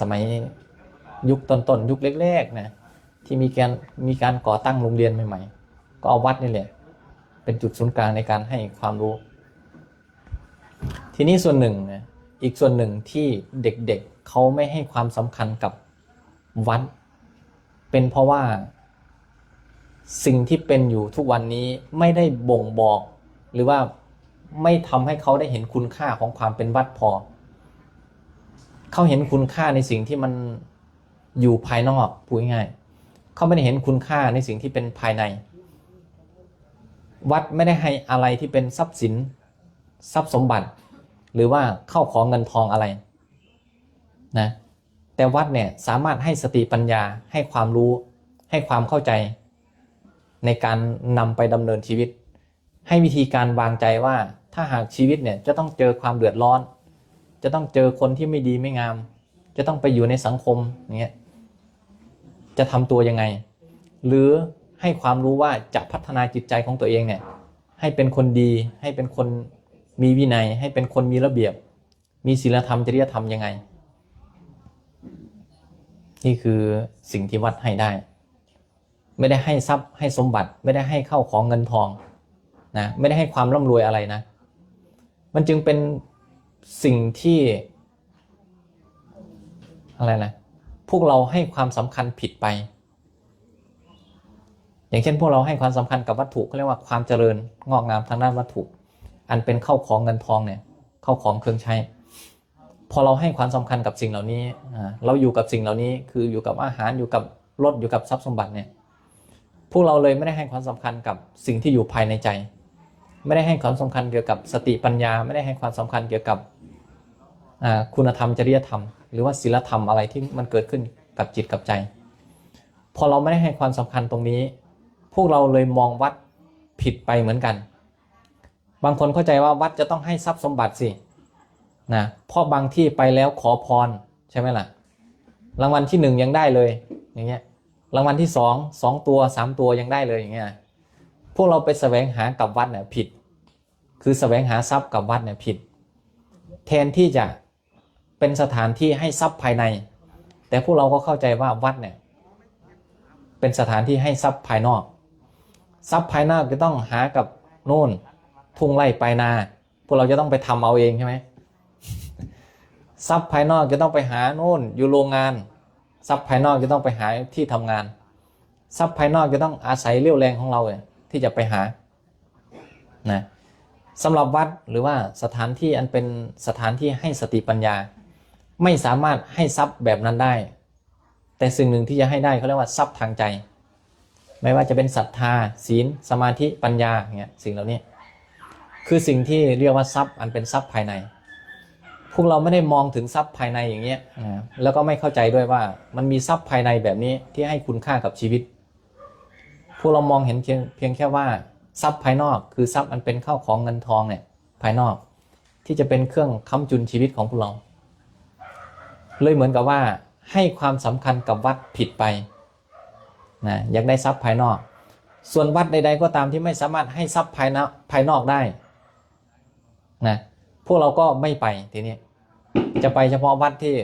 สมัยยุคต้นๆยุคเล็กๆนะที่มีการมีการก่อตั้งโรงเรียนใหม่ ๆ ก็เอาวัดนี่แหละ เป็นจุดศูนย์กลางในการให้ความรู้ ทีนี้ส่วนหนึ่งนะอีกส่วนหนึ่งที่เด็กๆเเขาไม่ให้ความสำคัญกับวัด เป็นเพราะว่า สิ่งที่เป็นอยู่ทุกวันนี้ไม่ได้บ่งบอก หรือว่าไม่ทำให้เขาได้เห็นคุณค่าของความเป็นวัดพอ เขาเห็นคุณค่าในสิ่งที่มันอยู่ภายนอกพูดง่ายๆเขาไม่ได้เห็นคุณค่าในสิ่งที่เป็นภายใน วัดไม่ได้ให้อะไรที่เป็นทรัพย์สินทรัพย์สมบัติ หรือว่าเข้าของเงินทองอะไรนะแต่วัดเนี่ยสามารถให้สติปัญญาให้ความรู้ให้ความเข้าใจ ในการนำไปดำเนินชีวิต ให้วิธีการวางใจว่าถ้าหากชีวิตเนี่ยจะต้องเจอความเดือดร้อน จะต้องเจอคนที่ไม่ดีไม่งาม จะต้องไปอยู่ในสังคมอย่างเงี้ยจะทำตัวยังไง หรือให้ความรู้ว่าจะพัฒนาจิตใจของตัวเองเนี่ยให้เป็นคนดีให้เป็นคนมีวินัย ให้เป็นคนมีระเบียบ มีศีลธรรมจริยธรรมยังไง นี่คือสิ่งที่วัดให้ได้ ไม่ได้ให้ทรัพย์ให้สมบัติไม่ได้ให้เข้าของเงินทองนะไม่ได้ให้ความร่ำรวยอะไรนะ มันจึงเป็น สิ่งที่ อะไรนะ พวกเราให้ความสำคัญผิดไป อย่างเช่นพวกเราให้ความสำคัญกับวัตถุเขาเรียกว่าความเจริญงอกงามทางด้านวัตถุ อันเป็นเข้าของเงินทองเนี่ยเข้าของเครื่องใช้ พอเราให้ความสำคัญกับสิ่งเหล่านี้เราอยู่กับสิ่งเหล่านี้คืออยู่กับอาหารอยู่กับรถอยู่กับทรัพย์สมบัติเนี่ยพวกเราเลยไม่ได้ให้ความสำคัญกับสิ่งที่อยู่ภายในใจ ไม่ได้ให้ความสำคัญเกี่ยวกับสติปัญญา ไม่ได้ให้ความสำคัญเกี่ยวกับคุณธรรมจริยธรรม หรือว่าศีลธรรมอะไรที่มันเกิดขึ้นกับจิตกับใจ พอเราไม่ได้ให้ความสำคัญตรงนี้ พวกเราเลยมองวัดผิดไปเหมือนกัน บางคนเข้าใจว่าวัดจะต้องให้ทรัพย์สมบัติสินะเพราะบางที่ไปแล้วขอพรใช่ไหมล่ะ รางวัลที่หนึ่งยังได้เลยอย่างเงี้ยรางวัลที่สองสองตัวสามตัวยังได้เลยอย่างเงี้ย พวกเราไปแสวงหากับวัดเนี่ยผิด คือแสวงหาทรัพย์กับวัดเนี่ยผิด แทนที่จะเป็นสถานที่ให้ทรัพย์ภายใน แต่พวกเราก็เข้าใจว่าวัดเนี่ยเป็นสถานที่ให้ทรัพย์ภายนอก ทรัพย์ภายนอกจะต้องหากับโน่นทุ่งไร่ไปนา พวกเราจะต้องไปทำเอาเองใช่ไหมทรัพย์ภายนอกจะต้องไปหาโน่นอยู่โรงงาน ทรัพย์ภายนอกจะต้องไปหาที่ทำงาน ทรัพย์ภายนอกจะต้องอาศัยเรี่ยวแรงของเราเนี่ย ที่จะไปหานะสำหรับวัดหรือว่าสถานที่อันเป็นสถานที่ให้สติปัญญา ไม่สามารถให้ทรัพย์แบบนั้นได้ แต่สิ่งหนึ่งที่จะให้ได้เขาเรียกว่าทรัพย์ทางใจ ไม่ว่าจะเป็นศรัทธา ศีล สมาธิปัญญาอย่างเงี้ยสิ่งเหล่านี้ คือสิ่งที่เรียกว่าทรัพย์อันเป็นทรัพย์ภายใน พวกเราไม่ได้มองถึงทรัพย์ภายในอย่างเงี้ยแล้วก็ไม่เข้าใจด้วยว่ามันมีทรัพย์ภายในแบบนี้ที่ให้คุณค่ากับชีวิต พวกเรามองเห็นเพียงเพียงแค่ว่าทรัพย์ภายนอกคือทรัพย์อันเป็นข้าวของเงินทองเนี่ยภายนอกที่จะเป็นเครื่องค้ำจุนชีวิตของพวกเรา เลยเหมือนกับว่าให้ความสำคัญกับวัดผิดไปนะอยากได้ทรัพย์ภายนอก ส่วนวัดใด ๆ ก็ตามที่ไม่สามารถให้ทรัพย์ภายนอกภายนอกได้นะพวกเราก็ไม่ไปทีนี้จะไปเฉพาะวัดที่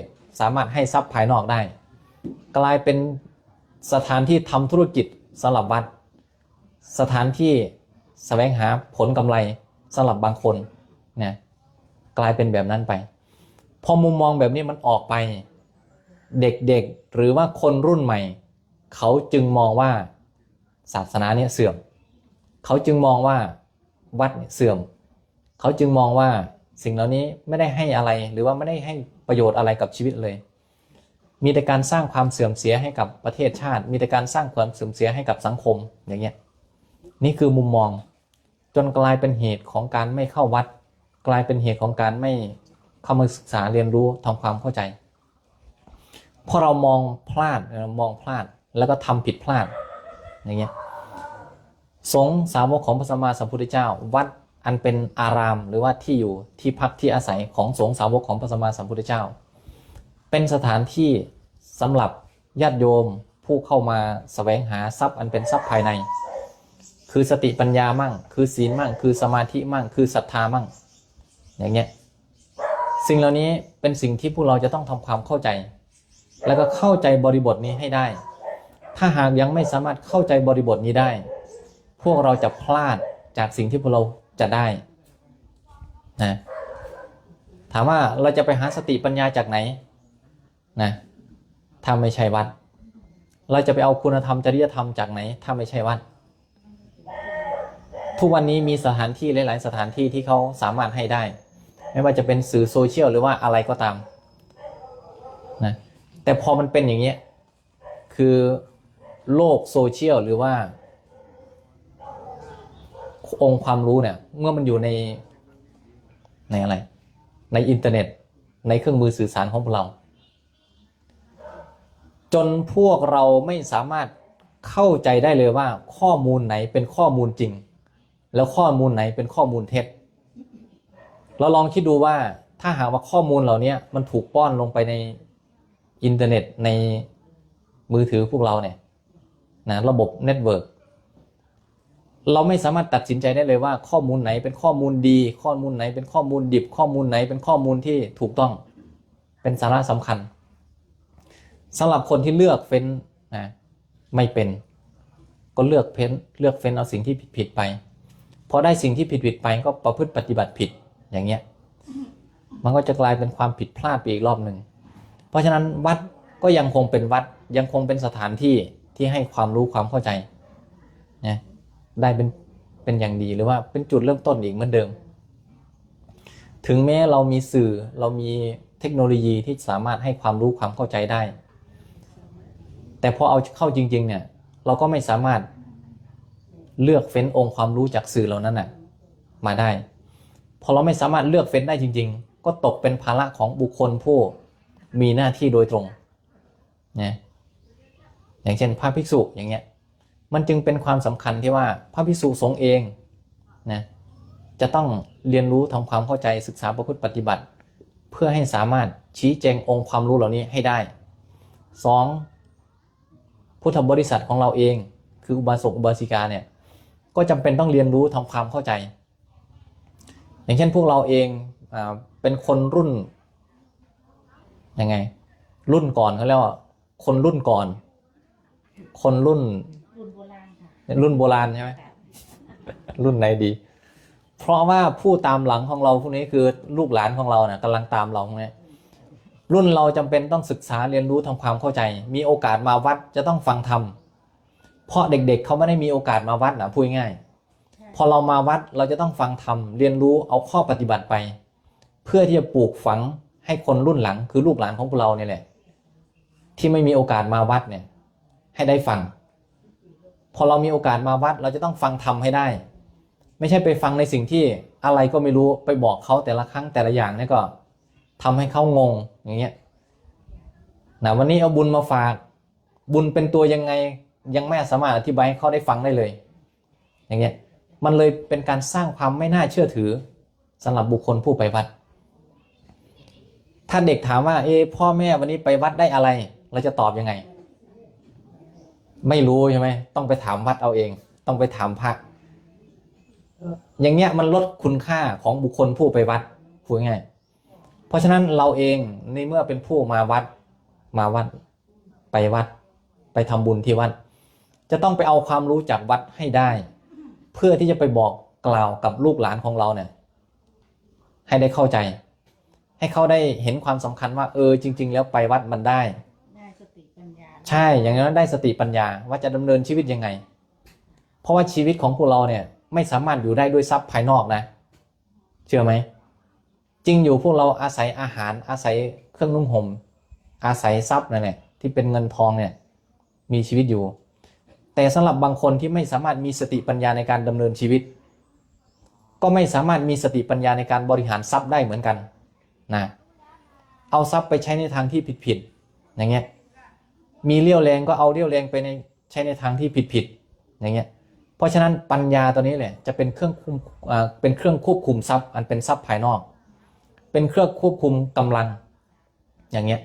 สามารถให้ทรัพย์ภายนอกได้ กลายเป็นสถานที่ทำธุรกิจ สำหรับวัด สถานที่แสวงหาผลกำไรสำหรับบางคนเนี่ยกลายเป็นแบบนั้นไป พอมุมมองแบบนี้มันออกไป เด็กๆหรือว่าคนรุ่นใหม่ เขาจึงมองว่าศาสนาเนี่ยเสื่อม เขาจึงมองว่าวัดเสื่อม เขาจึงมองว่าสิ่งเหล่านี้ไม่ได้ให้อะไรหรือว่าไม่ได้ให้ประโยชน์อะไรกับชีวิตเลย มีแต่การสร้างความเสื่อมเสียให้กับประเทศชาติ มีแต่การสร้างความเสื่อมเสียให้กับสังคมอย่างเงี้ยนี่คือมุมมอง จนกลายเป็นเหตุของการไม่เข้าวัด กลายเป็นเหตุของการไม่เข้ามาศึกษาเรียนรู้ทำความเข้าใจพอเรามองพลาดมองพลาดแล้วก็ทำผิดพลาดอย่างเงี้ยสงสาวกของพระสัมมาสัมพุทธเจ้า วัดอันเป็นอารามหรือว่าที่อยู่ที่พักที่อาศัยของสงสาวกของพระสัมมาสัมพุทธเจ้า เป็นสถานที่สำหรับญาติโยมผู้เข้ามาแสวงหาทรัพย์อันเป็นทรัพย์ภายใน คือสติปัญญามั่ง คือศีลมั่ง คือสมาธิมั่ง คือศรัทธามั่ง อย่างเงี้ยสิ่งเหล่านี้เป็นสิ่งที่พวกเราจะต้องทำความเข้าใจ แล้วก็เข้าใจบริบทนี้ให้ได้ ถ้าหากยังไม่สามารถเข้าใจบริบทนี้ได้ พวกเราจะพลาดจากสิ่งที่พวกเราจะได้นะถามว่าเราจะไปหาสติปัญญาจากไหน นะถ้าไม่ใช่วัด เราจะไปเอาคุณธรรมจริยธรรมจากไหน ถ้าไม่ใช่วัด ทุกวันนี้มีสถานที่หลาย ๆ สถานที่ที่เขาสามารถให้ได้ ไม่ว่าจะเป็นสื่อโซเชียลหรือว่าอะไรก็ตามนะแต่พอมันเป็นอย่างเงี้ยคือโลกโซเชียลหรือว่า องค์ความรู้เนี่ย เมื่อมันอยู่ในในอะไร ในอินเทอร์เน็ต ในเครื่องมือสื่อสารของพวกเรา จนพวกเราไม่สามารถเข้าใจได้เลยว่า ข้อมูลไหนเป็นข้อมูลจริง แล้วข้อมูลไหนเป็นข้อมูลเท็จ เราลองคิดดูว่าถ้าหากว่าข้อมูลเหล่านี้มันถูกป้อนลงไปในอินเทอร์เน็ตในมือถือพวกเราเนี่ยนะระบบเน็ตเวิร์กเราไม่สามารถตัดสินใจได้เลยว่าข้อมูลไหนเป็นข้อมูลดี ข้อมูลไหนเป็นข้อมูลดิบ ข้อมูลไหนเป็นข้อมูลที่ถูกต้อง เป็นสาระสำคัญ สำหรับคนที่เลือกเฟ้นนะไม่เป็น ก็เลือกเพ้นเลือกเฟ้นเอาสิ่งที่ผิดๆไปพอได้สิ่งที่ผิดๆไปก็ประพฤติปฏิบัติผิดอย่างเงี้ยมันก็จะกลายเป็นความผิดพลาดไปอีกรอบหนึ่งเพราะฉะนั้นวัดก็ยังคงเป็นวัดยังคงเป็นสถานที่ที่ให้ความรู้ความเข้าใจนะได้เป็นเป็นอย่างดีหรือว่าเป็นจุดเริ่มต้นอีกเหมือนเดิม ถึงแม้เรามีสื่อเรามีเทคโนโลยีที่สามารถให้ความรู้ความเข้าใจได้ แต่พอเอาเข้าจริง ๆ เนี่ย เราก็ไม่สามารถเลือกเฟ้นองค์ความรู้จากสื่อเหล่านั้นน่ะมาได้ พอเราไม่สามารถเลือกเฟ้นได้จริง ๆ ก็ตกเป็นภาระของบุคคลผู้มีหน้าที่โดยตรงนะอย่างเช่นพระภิกษุอย่างเงี้ยมันจึงเป็นความสำคัญที่ว่าพระภิกษุสงฆ์เองนะจะต้องเรียนรู้ทำความเข้าใจศึกษาประพฤติปฏิบัติ เพื่อให้สามารถชี้แจงองค์ความรู้เหล่านี้ให้ได้สอง พุทธบริษัทของเราเอง คืออุบาสกอุบาสิกาเนี่ยก็จำเป็นต้องเรียนรู้ทำความเข้าใจ อย่างเช่นพวกเราเองอ่าเป็นคนรุ่นยังไง รุ่นก่อนเขาเรียกว่าคนรุ่นก่อน คนรุ่นรุ่นโบราณค่ะรุ่นโบราณใช่ไหมรุ่นไหนดี เพราะว่าผู้ตามหลังของเราพวกนี้คือลูกหลานของเรานะ่ะกำลังตามเราพวกนี้ รุ่นเราจำเป็นต้องศึกษาเรียนรู้ทำความเข้าใจ มีโอกาสมาวัดจะต้องฟังธรรมเพราะเด็กๆเขาไม่ได้มีโอกาสมาวัดนะพูดง่ายๆพอเรามาวัดเราจะต้องฟังธรรมเรียนรู้เอาข้อปฏิบัติไป เพื่อที่จะปลูกฝังให้คนรุ่นหลังคือลูกหลานของพวกเราเนี่ยแหละ ที่ไม่มีโอกาสมาวัดเนี่ย ให้ได้ฟัง พอเรามีโอกาสมาวัด เราจะต้องฟังธรรมให้ได้ ไม่ใช่ไปฟังในสิ่งที่อะไรก็ไม่รู้ไปบอกเขาแต่ละครั้งแต่ละอย่างเนี่ยก็ ทำให้เขางงอย่างเงี้ยนะวันนี้เอาบุญมาฝาก บุญเป็นตัวยังไงยังไม่สามารถอธิบายให้เขาได้ฟังได้เลย อย่างเงี้ยมันเลยเป็นการสร้างความไม่น่าเชื่อถือสำหรับบุคคลผู้ไปวัด ถ้าเด็กถามว่า เอะพ่อแม่วันนี้ไปวัดได้อะไร เราจะตอบยังไง ไม่รู้ใช่ไหมต้องไปถามวัดเอาเอง ต้องไปถามพระอย่างเงี้ยมันลดคุณค่าของบุคคลผู้ไปวัดพูดง่าย เพราะฉะนั้นเราเองในเมื่อเป็นผู้มาวัดมาวัดไปวัด ไปทำบุญที่วัด จะต้องไปเอาความรู้จากวัดให้ได้ เพื่อที่จะไปบอกกล่าวกับลูกหลานของเราเนี่ยให้ได้เข้าใจ ให้เขาได้เห็นความสำคัญว่า เออจริง ๆ แล้วไปวัดมันได้ได้สติปัญญาใช่อย่างนั้นได้สติปัญญาว่าจะดำเนินชีวิตยังไง เพราะว่าชีวิตของพวกเราเนี่ยไม่สามารถอยู่ได้ด้วยทรัพย์ภายนอกนะ เชื่อไหม จริงอยู่พวกเราอาศัยอาหารอาศัยเครื่องนุ่งห่มอาศัยทรัพย์นั่นแหละที่เป็นเงินทองเนี่ยมีชีวิตอยู่ แต่สำหรับบางคนที่ไม่สามารถมีสติปัญญาในการดำเนินชีวิต ก็ไม่สามารถมีสติปัญญาในการบริหารทรัพย์ได้เหมือนกันนะเอาทรัพย์ไปใช้ในทางที่ผิดๆอย่างเงี้ยมีเรี่ยวแรงก็เอาเรี่ยวแรงไปในใช้ในทางที่ผิดๆอย่างเงี้ยเพราะฉะนั้นปัญญาตัวนี้แหละจะเป็นเครื่องคุมเป็นเครื่องควบคุมทรัพย์อันเป็นทรัพย์ภายนอก เป็นเครื่องควบคุมกำลัง อย่างเงี้ย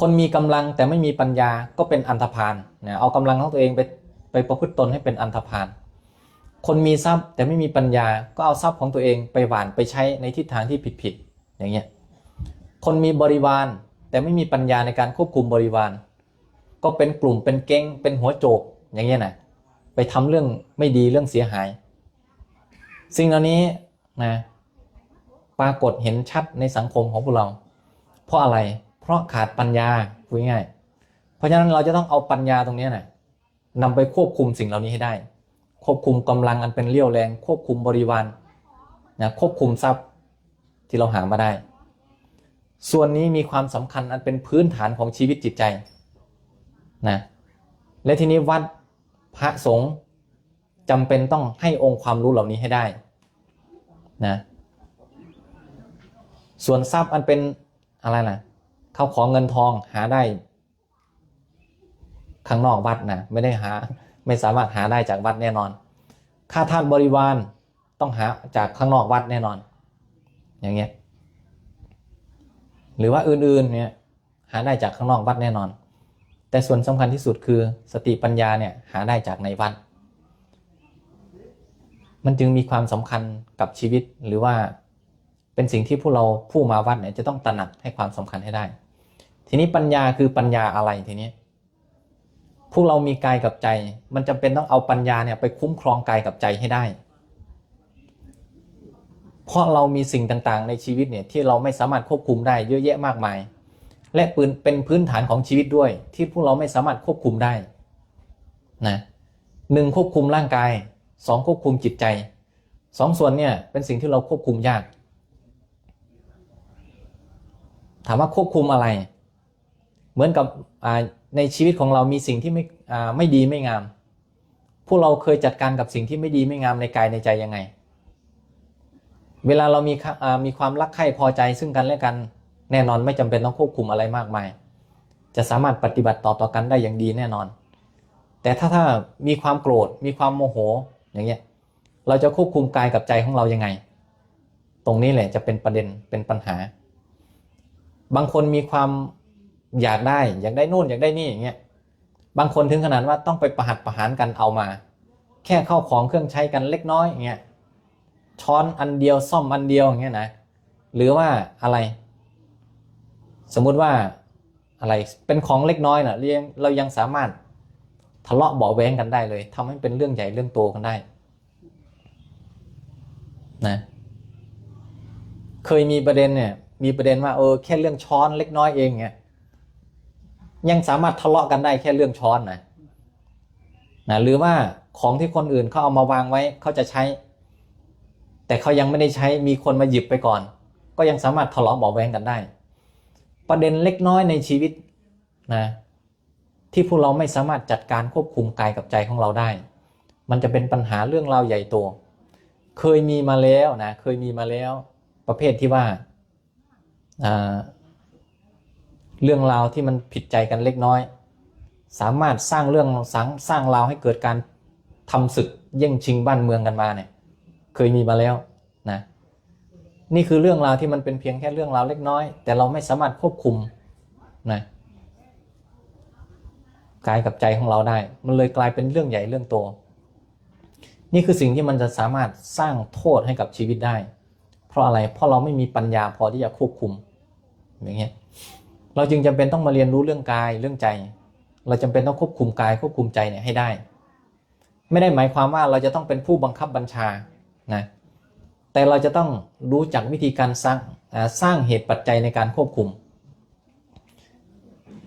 คนมีกำลังแต่ไม่มีปัญญาก็เป็นอันธพาลเนี่ยเอากำลังของตัวเองไปไปประพฤติตนให้เป็นอันธพาลคนมีทรัพย์แต่ไม่มีปัญญาก็เอาทรัพย์ของตัวเองไปหวานไปใช้ในทิศทางที่ผิดๆอย่างเงี้ยคนมีบริวารแต่ไม่มีปัญญาในการควบคุมบริวาร ก็เป็นกลุ่มเป็นเก้งเป็นหัวโจกอย่างเงี้ยนะไปทำเรื่องไม่ดีเรื่องเสียหาย สิ่งเหล่านี้นะ ปรากฏเห็นชัดในสังคมของพวกเรา เพราะอะไร เพราะขาดปัญญาพูดง่าย เพราะฉะนั้นเราจะต้องเอาปัญญาตรงนี้นะนำไปควบคุมสิ่งเหล่านี้ให้ได้ ควบคุมกำลังอันเป็นเรี่ยวแรง ควบคุมบริวารนะควบคุมทรัพย์ที่เราหามาได้ ส่วนนี้มีความสำคัญอันเป็นพื้นฐานของชีวิตจิตใจนะและทีนี้วัดพระสงฆ์จำเป็นต้องให้องค์ความรู้เหล่านี้ให้ได้นะ ส่วนทรัพย์อันเป็นอะไรนะเข้าของเงินทองหาได้ ข้างนอกวัดนะไม่ได้หาไม่สามารถหาได้จากวัดแน่นอนค่าทาสบริวารต้องหาจากข้างนอกวัดแน่นอน อย่างเงี้ยหรือว่าอื่นๆเนี่ยหาได้จากข้างนอกวัดแน่นอน แต่ส่วนสำคัญที่สุดคือสติปัญญาเนี่ยหาได้จากในวัดมันจึงมีความสำคัญกับชีวิตหรือว่า เป็นสิ่งที่พวกเราผู้มาวัดเนี่ยจะต้องตระหนักให้ความสำคัญให้ได้ ทีนี้ปัญญาคือปัญญาอะไรทีนี้ พวกเรามีกายกับใจ มันจำเป็นต้องเอาปัญญาเนี่ยไปคุ้มครองกายกับใจให้ได้ เพราะเรามีสิ่งต่างๆ ในชีวิตเนี่ยที่เราไม่สามารถควบคุมได้เยอะแยะมากมาย และปืนเป็นพื้นฐานของชีวิตด้วย ที่พวกเราไม่สามารถควบคุมได้นะหนึ่งควบคุมร่างกายสองควบคุมจิตใจสองส่วนเนี่ยเป็นสิ่งที่เราควบคุมยาก ถามว่าควบคุมอะไร เหมือนกับในชีวิตของเรามีสิ่งที่ไม่ไม่ดีไม่งาม พวกเราเคยจัดการกับสิ่งที่ไม่ดีไม่งามในกายในใจยังไง เวลาเรามีมีความรักใคร่พอใจซึ่งกันและกันแน่นอนไม่จำเป็นต้องควบคุมอะไรมากมาย จะสามารถปฏิบัติต่อต่อกันได้อย่างดีแน่นอน แต่ถ้าถ้ามีความโกรธมีความโมโหอย่างเงี้ยเราจะควบคุมกายกับใจของเรายังไง ตรงนี้แหละจะเป็นประเด็นเป็นปัญหา บางคนมีความอยากได้อยากได้นู่นอยากได้นี่อย่างเงี้ยบางคนถึงขนาดว่าต้องไปประหัตประหารกันเอามา แค่เข้าของเครื่องใช้กันเล็กน้อยอย่างเงี้ยช้อนอันเดียวซ่อมอันเดียวอย่างเงี้ยนะหรือว่าอะไร สมมุติว่าอะไรเป็นของเล็กน้อยนะเรียงเรายังสามารถทะเลาะเบาแว้งกันได้เลยทำให้เป็นเรื่องใหญ่เรื่องโตกันได้นะเคยมีประเด็นเนี่ย มีประเด็นว่าเออแค่เรื่องช้อนเล็กน้อยเองเนี่ยยังสามารถทะเลาะกันได้แค่เรื่องช้อนนะนะหรือว่าของที่คนอื่นเขาเอามาวางไว้เขาจะใช้ แต่เขายังไม่ได้ใช้มีคนมาหยิบไปก่อน ก็ยังสามารถทะเลาะเบาแวงกันได้ ประเด็นเล็กน้อยในชีวิตนะที่พวกเราไม่สามารถจัดการควบคุมกายกับใจของเราได้ มันจะเป็นปัญหาเรื่องราวใหญ่โต เคยมีมาแล้วนะ เคยมีมาแล้ว ประเภทที่ว่า เรื่องราวที่มันผิดใจกันเล็กน้อย สามารถสร้างเรื่องสร้างสร้างราวให้เกิดการทำศึกแย่งชิงบ้านเมืองกันมาเนี่ย เคยมีมาแล้วนะนี่คือเรื่องราวที่มันเป็นเพียงแค่เรื่องราวเล็กน้อย แต่เราไม่สามารถควบคุมนะกายกับใจของเราได้ มันเลยกลายเป็นเรื่องใหญ่เรื่องโต นี่คือสิ่งที่มันจะสามารถสร้างโทษให้กับชีวิตได้ เพราะอะไร เพราะเราไม่มีปัญญาพอที่จะควบคุม อย่างเงี้ย เราจึงจำเป็นต้องมาเรียนรู้เรื่องกายเรื่องใจ เราจำเป็นต้องควบคุมกายควบคุมใจเนี่ยให้ได้ ไม่ได้หมายความว่าเราจะต้องเป็นผู้บังคับบัญชา นะ แต่เราจะต้องรู้จักวิธีการสร้างสร้างเหตุปัจจัยในการควบคุม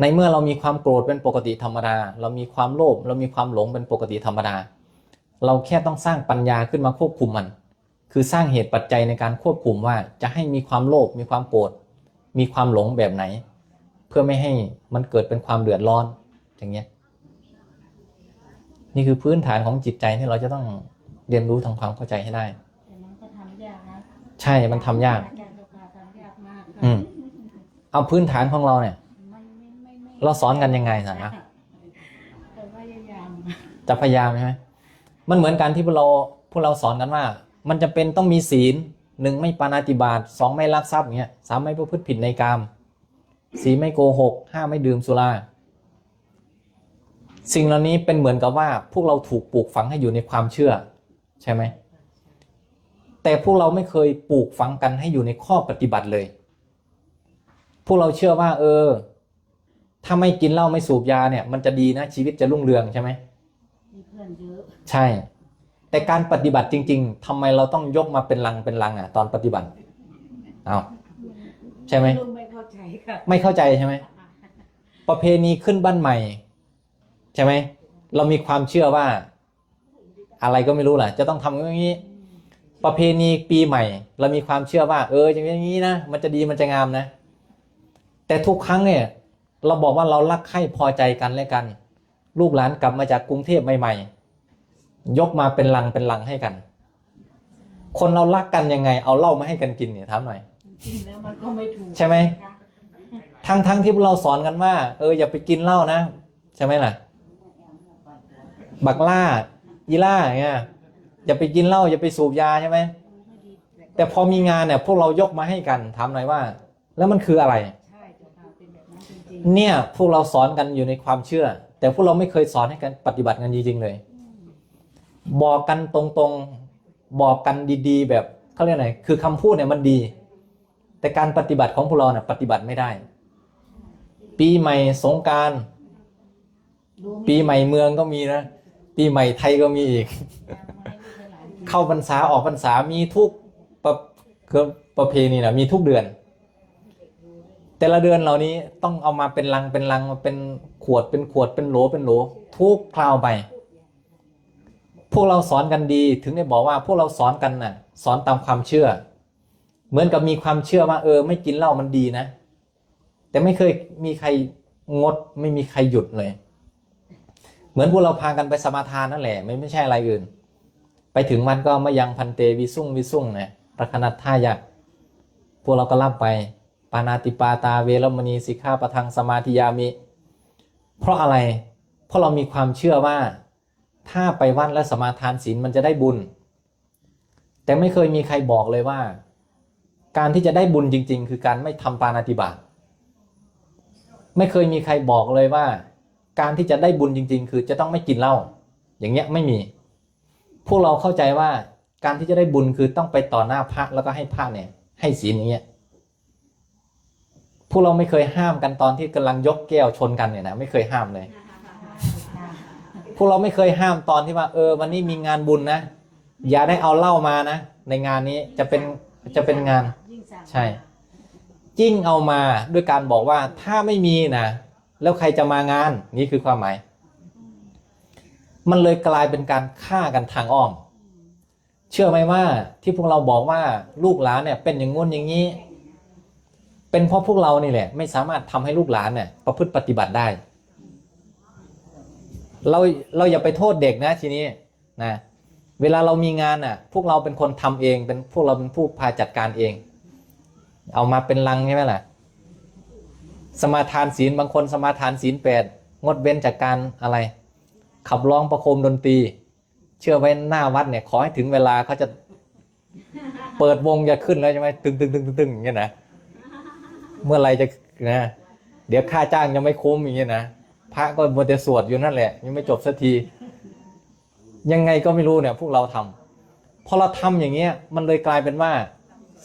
ในเมื่อเรามีความโกรธเป็นปกติธรรมดา เรามีความโลภ เรามีความหลงเป็นปกติธรรมดา เราแค่ต้องสร้างปัญญาขึ้นมาควบคุมมัน คือสร้างเหตุปัจจัยในการควบคุมว่าจะให้มีความโลภมีความโกรธมีความหลงแบบไหน เพื่อไม่ให้มันเกิดเป็นความเดือดร้อนอย่างเงี้ยนี่คือพื้นฐานของจิตใจที่เราจะต้องเรียนรู้ทำความเข้าใจให้ได้แต่มันทำยากใช่มันทำยากอาจารย์สุภาทำยากมากค่ะอืมเอาพื้นฐานของเราเนี่ย เราสอนกันยังไงสันนะแต่พยายามจะพยายามใช่ไหมมันเหมือนกันที่พวกเราพวกเราสอนกันว่า มันจะเป็นต้องมีศีลหนึ่งไม่ปานาติบาตสองไม่ลักทรัพย์อย่างเงี้ยสามไม่ประพฤติผิดในกามสี่ไม่โกหกห้าไม่ดื่มสุราสิ่งเหล่านี้เป็นเหมือนกับว่าพวกเราถูกปลูกฝังให้อยู่ในความเชื่อ ใช่ไหมแต่พวกเราไม่เคยปลูกฝังกันให้อยู่ในข้อปฏิบัติเลย พวกเราเชื่อว่า เออ ถ้าไม่กินเหล้าไม่สูบยาเนี่ย มันจะดีนะชีวิตจะรุ่งเรืองใช่ไหมมีเพื่อนเยอะ ใช่ แต่การปฏิบัติจริง ๆทำไมเราต้องยกมาเป็นลังเป็นลังอะ ตอนปฏิบัติเอาใช่ไหมลุงไม่เข้าใจค่ะไม่เข้าใจใช่ไหมประเพณีขึ้นบ้านใหม่ ใช่ไหมเรามีความเชื่อว่า อะไรก็ไม่รู้แหละจะต้องทำอย่างนี้ ประเพณีปีใหม่ เรามีความเชื่อว่า เอออย่างนี้นะมันจะดีมันจะงามนะ แต่ทุกครั้งเนี่ย เราบอกว่าเรารักใคร่พอใจกันและกัน ลูกหลานกลับมาจากกรุงเทพใหม่ๆ ยกมาเป็นลังเป็นลังให้กัน คนเรารักกันยังไง เอาเหล้ามาให้กันกินเนี่ยถามหน่อยจริงแล้วมันก็ไม่ถูกใช่ไหมค่ะทั้งทั้งที่พวกเราสอนกันว่า เอออย่าไปกินเหล้านะ ใช่ไหมล่ะ บักล่าอีล่าอย่างเงี้ยอย่าไปกินเหล้าอย่าไปสูบยาใช่ไหมแต่พอมีงานเนี่ย พวกเรายกมาให้กันถามหน่อยว่า แล้วมันคืออะไรใช่จะพาเป็นแบบนั้นจริงเนี่ยพวกเราสอนกันอยู่ในความเชื่อ แต่พวกเราไม่เคยสอนให้กันปฏิบัติกันจริงๆเลย บอกกันตรงๆบอกกันดีๆ แบบเขาเรียกอะไรคือคำพูดเนี่ยมันดี แต่การปฏิบัติของพวกเราเนี่ยปฏิบัติไม่ได้ ปีใหม่สงการปีใหม่เมืองก็มีนะปีใหม่ไทยก็มีอีก เข้าพรรษาออกพรรษามีทุกประคือประเพณีนะมีทุกเดือน แต่ละเดือนเหล่านี้ต้องเอามาเป็นลังเป็นลังมาเป็นขวดเป็นขวดเป็นโหลเป็นโหลทุกคราวไป วกเราสอนกันดีถึงได้บอกว่าพวกเราสอนกันน่ะ สอนตามความเชื่อ เหมือนกับมีความเชื่อว่า เออ ไม่กินเหล้ามันดีนะ แต่ไม่เคยมีใครงดไม่มีใครหยุดเลย เหมือนพวกเราพากันไปสมาทานนั่นแหละ ไม่ไม่ใช่อะไรอื่น ไปถึงมันก็มายังพันเตวิสุ่งวิสุ่งเนี่ยรักนัตท่ายะพวกเราก็รับไปปานาติปาตาเวรมณีสิกขาปะทังสมาธิยามิ เพราะอะไร เพราะเรามีความเชื่อว่า ถ้าไปวัดและสมาทานศีลมันจะได้บุญ แต่ไม่เคยมีใครบอกเลยว่า การที่จะได้บุญจริง ๆ คือการไม่ทำปานาติบาตไม่เคยมีใครบอกเลยว่า การที่จะได้บุญจริง ๆ คือจะต้องไม่กินเหล้าอย่างเงี้ยไม่มี พวกเราเข้าใจว่าการที่จะได้บุญคือต้องไปต่อหน้าพระแล้วก็ให้พระเนี่ย ให้ศีลอย่างเงี้ยพวกเราไม่เคยห้ามกันตอนที่กำลังยกแก้วชนกันเนี่ยนะไม่เคยห้ามเลย พวกเราไม่เคยห้ามตอนที่ว่า เออ วันนี้มีงานบุญนะ อย่าได้เอาเหล้ามานะ ในงานนี้จะเป็นจะเป็นงาน ใช่ จิ้งเอามาด้วยการบอกว่าถ้าไม่มีนะ แล้วใครจะมางาน นี่คือความหมาย มันเลยกลายเป็นการฆ่ากันทางอ้อม เชื่อไหมว่าที่พวกเราบอกว่าลูกหลานเนี่ย เป็นอย่างงู้นอย่างนี้ เป็นเพราะพวกเรานี่แหละ ไม่สามารถทำให้ลูกหลานเนี่ยประพฤติปฏิบัติได้ เราเราอย่าไปโทษเด็กนะทีนี้นะเวลาเรามีงานอะ พวกเราเป็นคนทำเอง เป็นพวกเราเป็นผู้พาจัดการเอง เอามาเป็นลังใช่ไหมล่ะ สมาทานศีลบางคนสมาทานศีลแปดงดเว้นจากการอะไร ขับร้องประโคมดนตรี เชื่อไว้หน้าวัดเนี่ย ขอให้ถึงเวลาเขาจะเปิดวงจะขึ้นแล้วใช่ไหมตึงตึงตึงตึงตึงอย่างเงี้ยนะเมื่อไรจะนะเดี๋ยวค่าจ้างยังไม่คุ้มอย่างเงี้ยนะ ระก็มัวแต่สวดอยู่นั่นแหละ ยังไม่จบสักที ยังไงก็ไม่รู้เนี่ย พวกเราทำพอเราทำอย่างเงี้ย มันเลยกลายเป็นว่า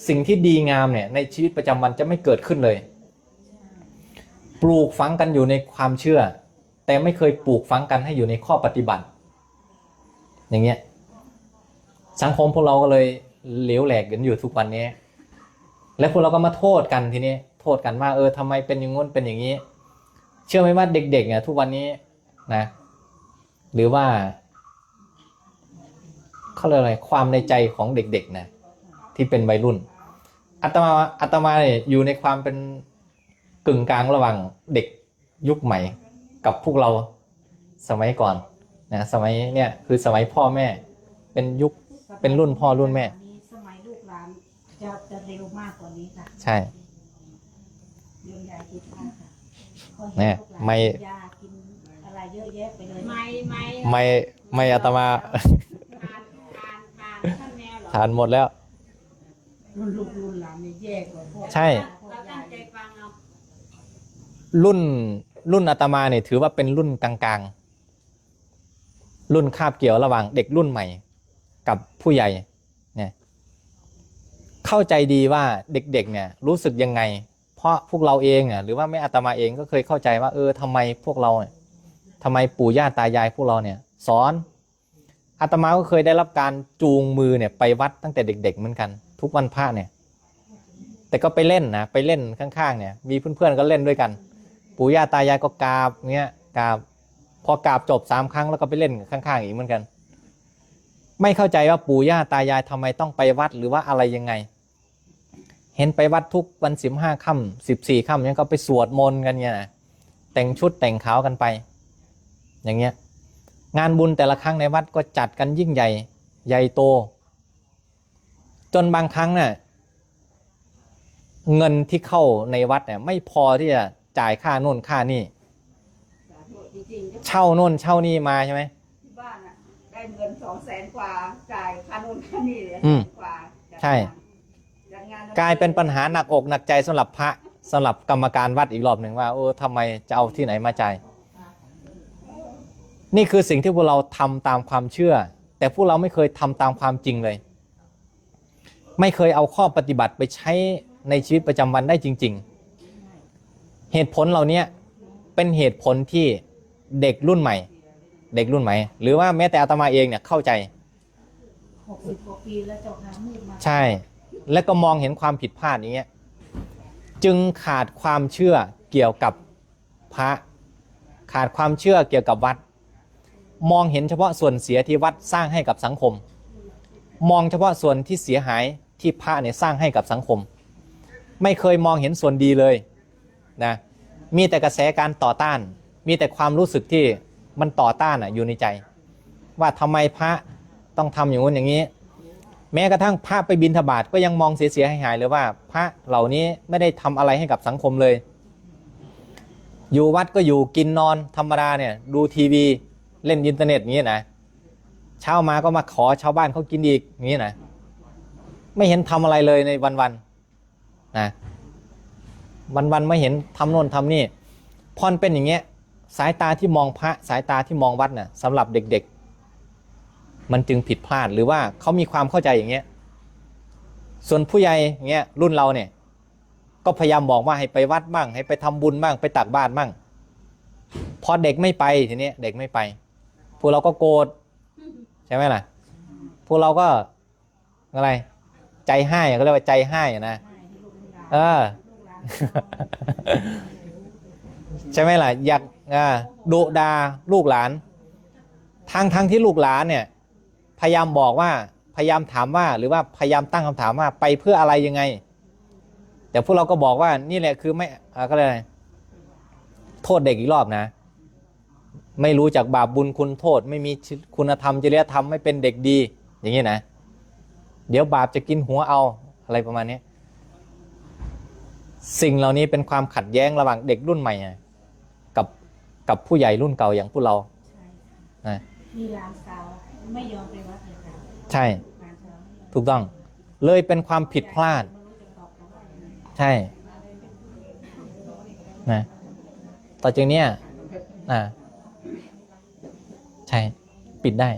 สิ่งที่ดีงามเนี่ย ในชีวิตประจำวันจะไม่เกิดขึ้นเลย ปลูกฝังกันอยู่ในความเชื่อ แต่ไม่เคยปลูกฝังกันให้อยู่ในข้อปฏิบัติ อย่างเงี้ยสังคมพวกเราก็เลยเหลวแหลกกันอยู่ทุกวันนี้ และพวกเราก็มาโทษกันทีนี้ โทษกันว่าเออทำไมเป็นอย่างงู้นเป็นอย่างนี้ ชื่อไหมว่าเด็กๆเนี่ยทุกวันนี้นะ หรือว่าเขาเรียกอะไรความในใจของเด็กๆนะที่เป็นวัยรุ่นอาตมาอาตมาเนี่ยอยู่ในความเป็นกึ่งกลางระหว่างเด็กยุคใหม่กับพวกเราสมัยก่อนนะสมัยเนี่ยคือสมัยพ่อแม่ เป็นยุคเป็นรุ่นพ่อรุ่นแม่มีสมัยลูกหลานจะจะเร็วมากกว่านี้ค่ะ ใช่เรื่องยาคิดมากค่ะพอ เนี่เห็ยนลูกหลานไม่กินยากินอะไรเยอะแยะไปเลย ไม่ไม่ไม่ไม่อาตมาทานทานทานท่านแนวเหรอทานหมดแล้ว รุ่นลูกรุ่นหลานเนี่ยแย่กว่าพวกใช่พวกเรายาตั้งใจฟังเอารุ่นรุ่นอาตมาเนี่ยถือว่าเป็นรุ่นกลางๆ รุ่นคาบเกี่ยวระหว่างเด็กรุ่นใหม่ กับผู้ใหญ่เนี่ยเข้าใจดีว่าเด็กๆเนี่ยรู้สึกยังไงพ เพราะพวกเราเองอะหรือว่าไม่อาตมาเองก็เคยเข้าใจว่า เออทำไมพวกเราเนี่ยทำไมปู่ย่าตายายพวกเราเนี่ย สอนอาตมาก็เคยได้รับการจูงมือเนี่ยไปวัดตั้งแต่เด็ก ๆ เหมือนกัน ทุกวันพระเนี่ย แต่ก็ไปเล่นนะไปเล่นข้างๆเนี่ย มีเพื่อนๆก็เล่นด้วยกัน ปู่ย่าตายายก็กราบเงี้ยกราบพอกราบจบสามครั้งแล้วก็ไปเล่นข้างๆอีกเหมือนกัน ไม่เข้าใจว่าปู่ย่าตายายทำไมต้องไปวัดหรือว่าอะไรยังไง เห็นไปวัดทุกวันสิบห้าค่ำสิบสี่ค่ำเนี่ยก็ไปสวดมนต์กันเนี่ยนะแต่งชุดแต่งขาวกันไป อย่างเงี้ยงานบุญแต่ละครั้งในวัดก็จัดกันยิ่งใหญ่ใหญ่โต จนบางครั้งเนี่ยเงินที่เข้าในวัดเนี่ยไม่พอที่จะจ่ายค่าโน่นค่านี่สาธุจริงๆเช่าโน่นเช่านี่มาใช่ไหมที่บ้านอะได้เงินสองแสนกว่าจ่ายค่านู่นค่านี่เลยอืมกว่าจัดใช่จัดงาน กลายเป็นปัญหาหนักอกหนักใจสำหรับพระสำหรับกรรมการวัดอีกรอบหนึ่งว่าเออทำไมจะเอาที่ไหนมาจ่ายนี่คือสิ่งที่พวกเราทำตามความเชื่อ แต่พวกเราไม่เคยทำตามความจริงเลย ไม่เคยเอาข้อปฏิบัติไปใช้ในชีวิตประจำวันได้จริง ๆ เหตุผลเหล่านี้เป็นเหตุผลที่เด็กรุ่นใหม่ เด็กรุ่นใหม่ หรือว่าแม้แต่อาตมาเองเนี่ยเข้าใจหกสิบกว่าปีแล้วเจบน้ำมืดมาใช่ และก็มองเห็นความผิดพลาดอย่างเงี้ยจึงขาดความเชื่อเกี่ยวกับพระ ขาดความเชื่อเกี่ยวกับวัด มองเห็นเฉพาะส่วนเสียที่วัดสร้างให้กับสังคม มองเฉพาะส่วนที่เสียหายที่พระเนี่ยสร้างให้กับสังคม ไม่เคยมองเห็นส่วนดีเลยนะมีแต่กระแสการต่อต้าน มีแต่ความรู้สึกที่มันต่อต้านอะอยู่ในใจ ว่าทำไมพระต้องทำอย่างนู้นอย่างนี้ แม้กระทั่งพระไปบินทบาทก็ยังมองเสียหายหายๆเลยว่า พระเหล่านี้ไม่ได้ทำอะไรให้กับสังคมเลย อยู่วัดก็อยู่กินนอนธรรมดาเนี่ยดูทีวีเล่นอินเทอร์เน็ตอย่างนี้นะเช้ามาก็มาขอชาวบ้านเขากินอีกอย่างนี้นะไม่เห็นทำอะไรเลยในวันๆนะวันๆไม่เห็นทำโน่นทำนี่พอนเป็นอย่างเงี้ยสายตาที่มองพระสายตาที่มองวัดน่ะสำหรับเด็กๆ มันจึงผิดพลาดหรือว่าเขามีความเข้าใจอย่างเงี้ย ส่วนผู้ใหญ่อย่างเงี้ยรุ่นเราเนี่ย ก็พยายามบอกว่าให้ไปวัดบ้าง ให้ไปทำบุญบ้างไปตักบาตรบ้างพอเด็กไม่ไปทีนี้เด็กไม่ไป พวกเราก็โกรธใช่ไหมล่ะ พวกเราก็อะไร ใจให้เขาเรียกว่าใจให้นะเออใช่ไหมล่ะอยากดุดาลูกหลานทางทางที่ลูกหลานเนี่ย พยายามบอกว่าพยายามถามว่า หรือว่าพยายามตั้งคำถามว่าไปเพื่ออะไรยังไง แต่พวกเราก็บอกว่านี่แหละคือไม่อ่าก็เลยกอะไรโทษเด็กอีกรอบนะ ไม่รู้จักบาปบุญคุณโทษ ไม่มีคุณธรรมจริยธรรมไม่เป็นเด็กดี อย่างนี้นะ เดี๋ยวบาปจะกินหัวเอาอะไรประมาณนี้สิ่งเหล่านี้เป็นความขัดแย้งระหว่างเด็กรุ่นใหม่กับกับผู้ใหญ่รุ่นเก่าอย่างพวกเรานะมีลานสาว ไม่ยอมไปวัดเลยค่ะใช่ ถูกต้อง เลยเป็นความผิดพลาดไม่รู้จะตอบเขาว่ายังไงใช่นะต่อจากเนี้ยอ่าใช่ ปิดได้